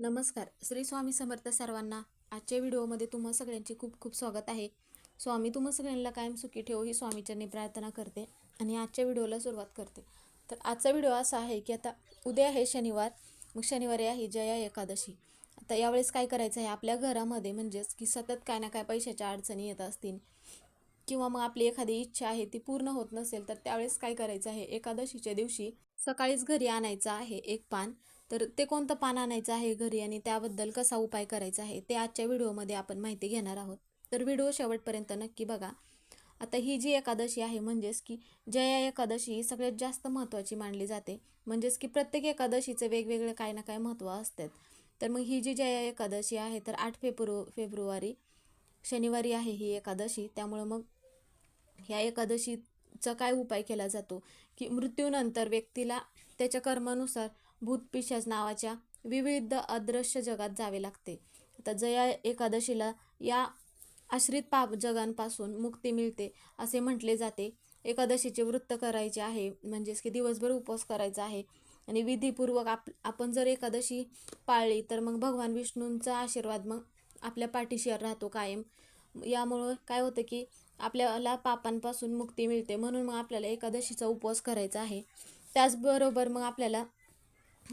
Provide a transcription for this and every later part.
नमस्कार. श्री स्वामी समर्थ सर्वांना आजच्या व्हिडिओमध्ये तुम्हा सगळ्यांचे खूप खूप स्वागत आहे. स्वामी तुम्हा सगळ्यांना कायम सुखी ठेवो ही स्वामीचरणी प्रार्थना करते आणि आजच्या व्हिडिओला सुरुवात करते. तर आजचा व्हिडिओ असा आहे की आता उद्या आहे शनिवार. मग शनिवारी आहे जया एकादशी. आता यावेळेस काय करायचं आहे? आपल्या घरामध्ये म्हणजेच की सतत काय ना काय पैशाच्या अडचणी येत असतील किंवा मग आपली एखादी इच्छा आहे ती पूर्ण होत नसेल तर त्यावेळेस काय करायचं आहे? एकादशीच्या दिवशी सकाळीच घरी आणायचं आहे एक पान. तर ते कोणतं पान आणायचं आहे घरी आणि त्याबद्दल कसा उपाय करायचा आहे ते आजच्या व्हिडिओमध्ये आपण माहिती घेणार आहोत. तर व्हिडिओ शेवटपर्यंत नक्की बघा. आता ही जी एकादशी आहे म्हणजेच की जया एकादशी ही सगळ्यात जास्त महत्त्वाची मानली जाते. म्हणजेच की प्रत्येक एकादशीचं वेगवेगळे काय ना काय महत्त्व असतात. तर मग ही जी जया एकादशी आहे तर आठ फेब्रु फेब्रुवारी शनिवारी आहे ही एकादशी. त्यामुळं मग ह्या एकादशीचा काय उपाय केला जातो? की मृत्यूनंतर व्यक्तीला त्याच्या कर्मानुसार भूतपिशाच नावाच्या विविध अदृश्य जगात जावे लागते. आता जया एकादशीला या आश्रित पाप जगांपासून मुक्ती मिळते असे म्हटले जाते. एकादशीचे वृत्त करायचे आहे म्हणजेच की दिवसभर उपवास करायचा आहे. आणि विधीपूर्वक आप आपण जर एकादशी पाळली तर मग भगवान विष्णूंचा आशीर्वाद मग आपल्या पाठीशी राहतो कायम. यामुळं काय होतं की आपल्याला पापांपासून मुक्ती मिळते म्हणून मग आपल्याला एकादशीचा उपवास करायचा आहे. त्याचबरोबर मग आपल्याला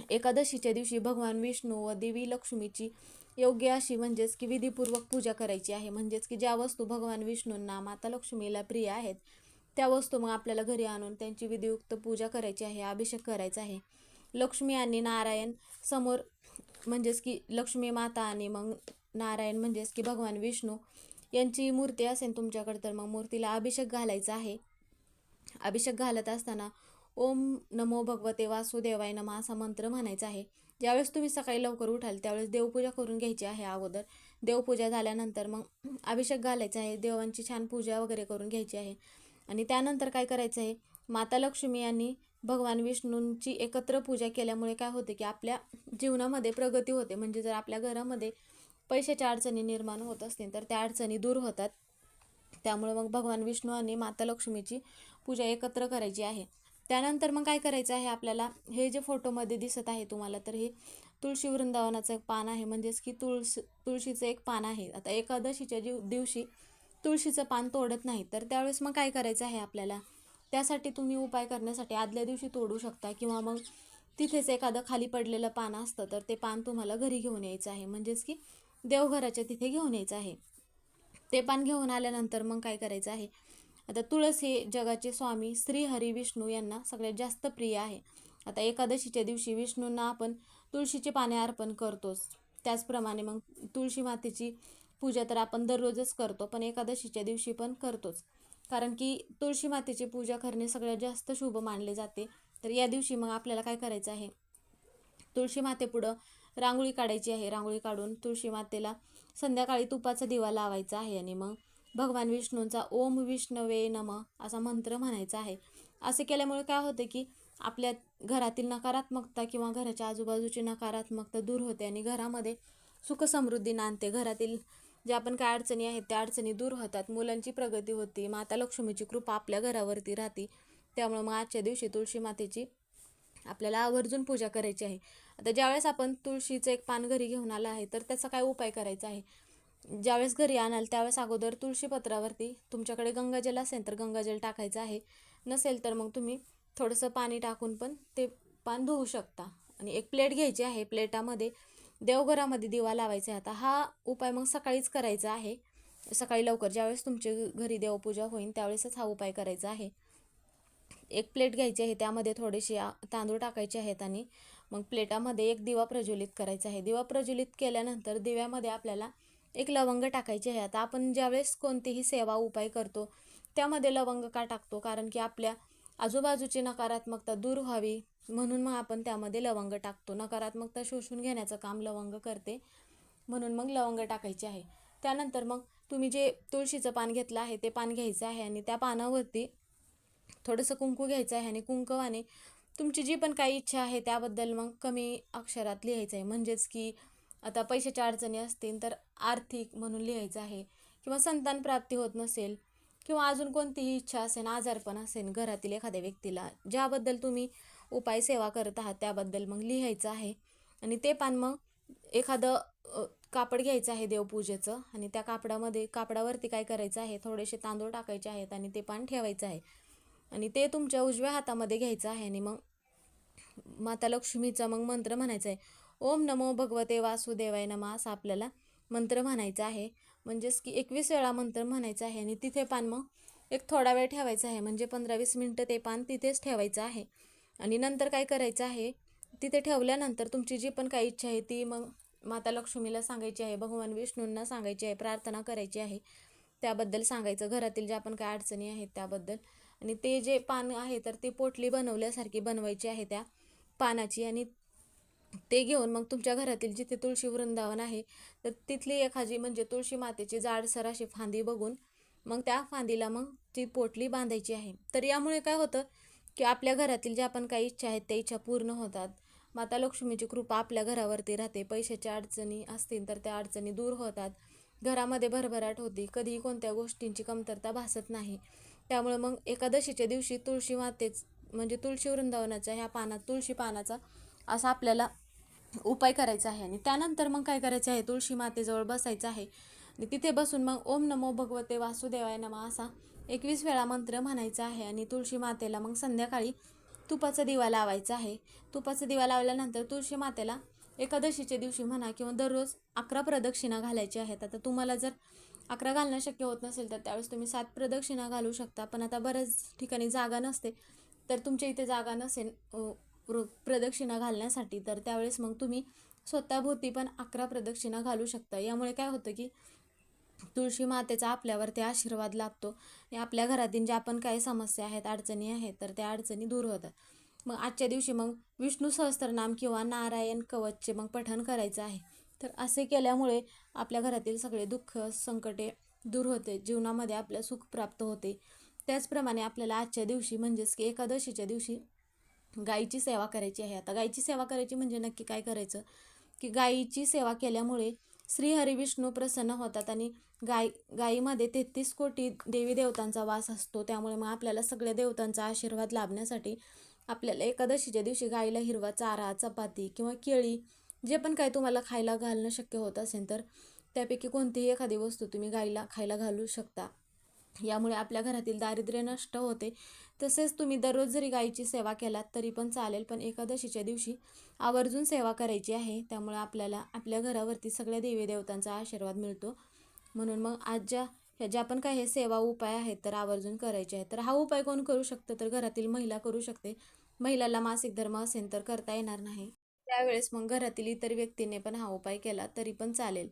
एकादशीच्या दिवशी भगवान विष्णू व देवी लक्ष्मीची योग्य अशी म्हणजेच की विधीपूर्वक पूजा करायची आहे. म्हणजेच की ज्या वस्तू भगवान विष्णूंना माता लक्ष्मीला प्रिय आहेत त्या वस्तू मग आपल्याला घरी आणून त्यांची विधियुक्त पूजा करायची आहे अभिषेक करायचा आहे. लक्ष्मी आणि नारायण समोर म्हणजेच की लक्ष्मी माता आणि मग नारायण म्हणजेच की भगवान विष्णू यांची मूर्ती असेल तुमच्याकडे तर मग मूर्तीला अभिषेक घालायचा आहे. अभिषेक घालत असताना ओम नमो भगवते वासुदेवाय नमा असा मंत्र म्हणायचा आहे. ज्यावेळेस तुम्ही सकाळी लवकर उठाल त्यावेळेस देवपूजा करून घ्यायची आहे अगोदर. देवपूजा झाल्यानंतर मग अभिषेक घालायचा आहे. देवांची छान पूजा वगैरे करून घ्यायची आहे. आणि त्यानंतर काय करायचं आहे? माता लक्ष्मी यांनी भगवान विष्णूंची एकत्र पूजा केल्यामुळे काय होते की आपल्या जीवनामध्ये प्रगती होते. म्हणजे जर आपल्या घरामध्ये पैशाच्या अडचणी निर्माण होत असतील तर त्या अडचणी दूर होतात. त्यामुळे मग भगवान विष्णू आणि माता लक्ष्मीची पूजा एकत्र करायची आहे. त्यानंतर मग काय करायचं आहे आपल्याला? हे जे फोटोमध्ये दिसत आहे तुम्हाला तर हे तुळशी वृंदावनाचं एक पान आहे. म्हणजेच की तुळस तुळशीचं एक पान आहे. आता एकादशीच्या दिव दिवशी तुळशीचं पान तोडत नाही. तर त्यावेळेस मग काय करायचं आहे आपल्याला? त्यासाठी तुम्ही उपाय करण्यासाठी आदल्या दिवशी तोडू शकता किंवा मग तिथेच एखादं खाली पडलेलं पान असतं तर ते पान तुम्हाला घरी घेऊन यायचं आहे. म्हणजेच की देवघराच्या तिथे घेऊन यायचं आहे. ते पान घेऊन आल्यानंतर मग काय करायचं आहे? आता तुळस हे जगाचे स्वामी श्री हरी विष्णू यांना सगळ्यात जास्त प्रिय आहे. आता एकादशीच्या दिवशी विष्णूंना आपण तुळशीचे पाने अर्पण करतोच. त्याचप्रमाणे मग तुळशी मातेची पूजा तर आपण दररोजच करतो पण एकादशीच्या दिवशी पण करतोच. कारण की तुळशी मातेची पूजा करणे सगळ्यात जास्त शुभ मानले जाते. तर या दिवशी मग आपल्याला काय करायचं आहे? तुळशी मातेपुढं रांगोळी काढायची आहे. रांगोळी काढून तुळशी मातेला संध्याकाळी तुपाचा दिवा लावायचा आहे आणि मग भगवान विष्णूंचा ओम विष्णवे नम असा मंत्र म्हणायचा आहे. असे केल्यामुळे काय होते की आपल्या घरातील नकारात्मकता किंवा घराच्या आजूबाजूची नकारात्मकता दूर होते आणि घरामध्ये सुखसमृद्धी नांदते. घरातील ज्या आपण काय अडचणी आहेत त्या अडचणी दूर होतात. मुलांची प्रगती होती माता लक्ष्मीची कृपा आपल्या घरावरती राहते. त्यामुळे मग आजच्या दिवशी तुळशी मातेची आपल्याला आवर्जून पूजा करायची आहे. आता ज्यावेळेस आपण तुळशीचं एक पान घरी घेऊन आलं आहे तर त्याचा काय उपाय करायचा आहे? ज्यावेळेस घरी आणाल त्यावेळेस अगोदर तुळशीपत्रावरती तुमच्याकडे गंगाजल असेल तर गंगाजल टाकायचं आहे. नसेल तर मग तुम्ही थोडंसं पाणी टाकून पण ते पान धुवू शकता. आणि एक प्लेट घ्यायची आहे प्लेटामध्ये देवघरामध्ये दिवा लावायचा आहे. आता हा उपाय मग सकाळीच करायचा आहे. सकाळी लवकर ज्यावेळेस तुमच्या घरी देवपूजा होईल त्यावेळेसच हा उपाय करायचा आहे. एक प्लेट घ्यायची आहे त्यामध्ये थोडेसे तांदूळ टाकायचे आहेत आणि मग प्लेटामध्ये एक दिवा प्रज्वलित करायचा आहे. दिवा प्रज्वलित केल्यानंतर दिव्यामध्ये आपल्याला एक लवंग टाकायची आहे. आता आपण ज्यावेळेस कोणतीही सेवा उपाय करतो त्यामध्ये लवंग का टाकतो? कारण की आपल्या आजूबाजूची नकारात्मकता दूर व्हावी म्हणून मग आपण त्यामध्ये लवंग टाकतो. नकारात्मकता शोषून घेण्याचं काम लवंग करते म्हणून मग लवंग टाकायची आहे. त्यानंतर मग तुम्ही जे तुळशीचं पान घेतलं आहे ते पान घ्यायचं आहे आणि त्या पानावरती थोडंसं कुंकू घ्यायचं आहे आणि कुंकवाने तुमची जी पण काही इच्छा आहे त्याबद्दल मग कमी अक्षरात लिहायचं आहे. म्हणजेच की आता पैशाच्या अडचणी असतील तर आर्थिक म्हणून लिहायचं आहे. किंवा संतान प्राप्ती होत नसेल किंवा अजून कोणतीही इच्छा असेल आजारपण असेल घरातील एखाद्या व्यक्तीला ज्याबद्दल तुम्ही उपाय सेवा करत आहात त्याबद्दल मग लिहायचं आहे. आणि ते पान मग एखादं कापड घ्यायचं आहे देवपूजेचं आणि त्या कापडामध्ये कापडावरती काय करायचं आहे थोडेसे तांदूळ टाकायचे आहेत आणि ते पान ठेवायचं आहे. आणि ते तुमच्या उजव्या हातामध्ये घ्यायचं आहे आणि मग माता लक्ष्मीचा मग मंत्र म्हणायचा आहे. ओम नमो भगवते वासुदेवाय नमः असा आपल्याला मंत्र म्हणायचा आहे. म्हणजेच की एकवीस वेळा मंत्र म्हणायचा आहे आणि तिथे पान मग एक थोडा वेळ ठेवायचा आहे. म्हणजे पंधरा वीस मिनटं ते पान तिथेच ठेवायचं आहे. आणि नंतर काय करायचं आहे? तिथे ठेवल्यानंतर तुमची जी पण काही इच्छा आहे ती मग माता लक्ष्मीला सांगायची आहे भगवान विष्णूंना सांगायची आहे प्रार्थना करायची आहे. त्याबद्दल सांगायचं. घरातील ज्या पण काय अडचणी आहेत त्याबद्दल. आणि ते जे पान आहे तर ती पोटली बनवल्यासारखी बनवायची आहे त्या पानाची. आणि ते घेऊन मग तुमच्या घरातील जिथे तुळशी वृंदावन आहे तर तिथली एखादी म्हणजे तुळशी मातेची जाडसर अशी फांदी बघून मग त्या फांदीला मग ती पोटली बांधायची आहे. तर यामुळे काय होतं की आपल्या घरातील ज्या पण काही इच्छा आहेत त्या इच्छा पूर्ण होतात. माता लक्ष्मीची कृपा आपल्या घरावरती राहते. पैशाच्या अडचणी असतील तर त्या अडचणी दूर होतात. घरामध्ये भरभराट होती. कधीही कोणत्या गोष्टींची कमतरता भासत नाही. त्यामुळे मग एकादशीच्या दिवशी तुळशी मातेच म्हणजे तुळशी वृंदावनाच्या ह्या पानात तुळशी पानाचा असा आपल्याला उपाय करायचा आहे. आणि त्यानंतर मग काय करायचं आहे? तुळशी मातेजवळ बसायचं आहे. आणि तिथे बसून मग ओम नमो भगवते वासुदेवाय नमा असा एकवीस वेळा मंत्र म्हणायचा आहे. आणि तुळशी मातेला मग संध्याकाळी तुपाचा दिवा लावायचा आहे. तुपाचा दिवा लावल्यानंतर तुळशी मातेला एकादशीच्या दिवशी म्हणा किंवा दररोज अकरा प्रदक्षिणा घालायच्या आहेत. आता तुम्हाला जर अकरा घालणं शक्य होत नसेल तर त्यावेळेस तुम्ही सात प्रदक्षिणा घालू शकता. पण आता बऱ्याच ठिकाणी जागा नसते. तर तुमच्या इथे जागा नसेल प्र- प्रदक्षिणा घालण्यासाठी तर त्यावेळेस मग तुम्ही स्वतःभोवती पण अकरा प्रदक्षिणा घालू शकता. यामुळे काय होतं की तुळशी मातेचा आपल्यावरती आशीर्वाद लाभतो. आपल्या घरातील ज्या पण काही समस्या आहेत अडचणी आहेत तर त्या अडचणी दूर होतात. मग आजच्या दिवशी मग विष्णू सहस्त्रनाम किंवा नारायण कवचचे मग पठण करायचं आहे. तर असे केल्यामुळे आपल्या घरातील सगळे दुःख संकटे दूर होते. जीवनामध्ये आपल्या सुख प्राप्त होते. त्याचप्रमाणे आपल्याला आजच्या दिवशी म्हणजेच की एकादशीच्या दिवशी गाईची सेवा करायची आहे. आता गाईची सेवा करायची म्हणजे नक्की काय करायचं? की गाईची सेवा केल्यामुळे श्री हरिविष्णू प्रसन्न होतात आणि गाय गाईमध्ये तेहतीस कोटी देवी देवतांचा वास असतो. त्यामुळे मग आपल्याला सगळ्या देवतांचा आशीर्वाद लाभण्यासाठी आपल्याला एकादशीच्या दिवशी गाईला हिरवा चारा चपाती किंवा केळी जे पण काय तुम्हाला खायला घालणं शक्य होत असेल तर त्यापैकी कोणतीही एखादी वस्तू तुम्ही गाईला खायला घालू शकता. यामुळे आपल्या घरातील दारिद्र्य नष्ट होते. तसेच तुम्ही दररोज जरी गाईची सेवा केलात तरी पण चालेल पण एकादशीच्या दिवशी आवर्जून सेवा करायची आहे. त्यामुळे आपल्याला आपल्या घरावरती सगळ्या देवी देवतांचा आशीर्वाद मिळतो. म्हणून मग आज ज्या ह्या ज्या पण काही हे सेवा उपाय आहेत तर आवर्जून करायचे आहेत. तर हा उपाय कोण करू शकतं? तर घरातील महिला करू शकते. महिलाला मासिक धर्म असेल तर करता येणार नाही. त्यावेळेस मग घरातील इतर व्यक्तीने पण हा उपाय केला तरी पण चालेल.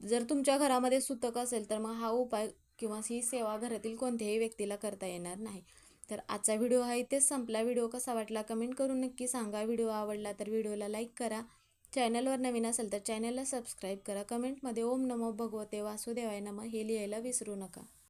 जर तुमच्या घरामध्ये सुतक असेल तर मग हा उपाय किंवा ही सेवा घरातील कोणत्याही व्यक्तीला करता येणार नाही. तर आजचा व्हिडिओ हा इथेच संपला. व्हिडिओ कसा वाटला कमेंट करून नक्की सांगा. व्हिडिओ आवडला तर व्हिडिओला लाईक करा. चॅनलवर नवीन असेल तर चॅनलला सबस्क्राईब करा. कमेंटमध्ये ओम नमो भगवते वासुदेवाय नम हे लिहायला विसरू नका.